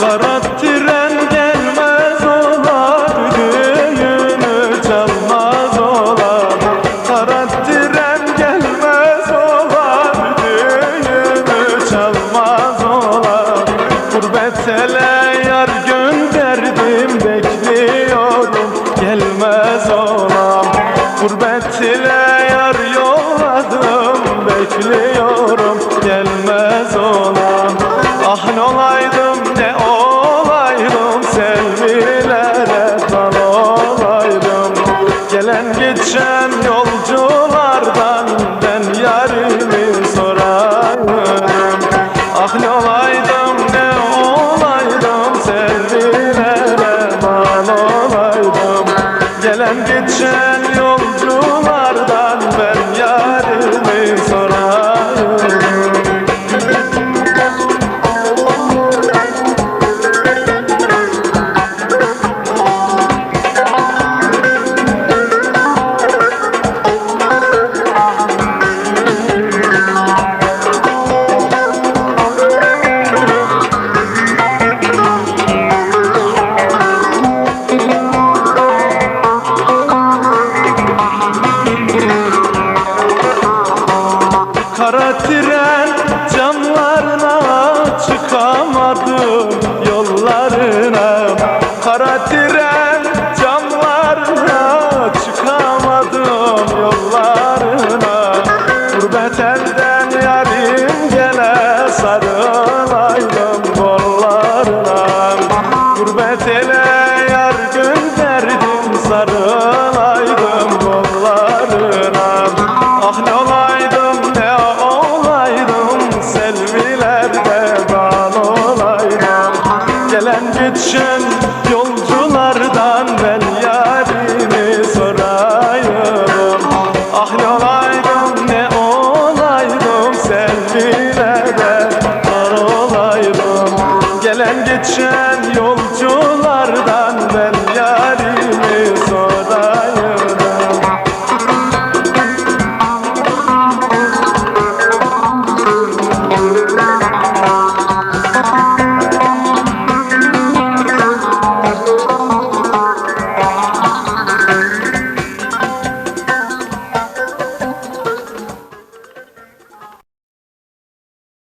কর Gelen geçen yolculardan Ben yarimi sorayım Ah ne olaydım ne olaydım Selvilere dal olaydım. Gelen geçen sarılaydım kollarına Gurbet ele yar gönderdim sarılaydım kollarına Ah ne olaydım ne olaydım Selvilerde bal olaydım. Gelen geçen yolculardan Selvilerde bal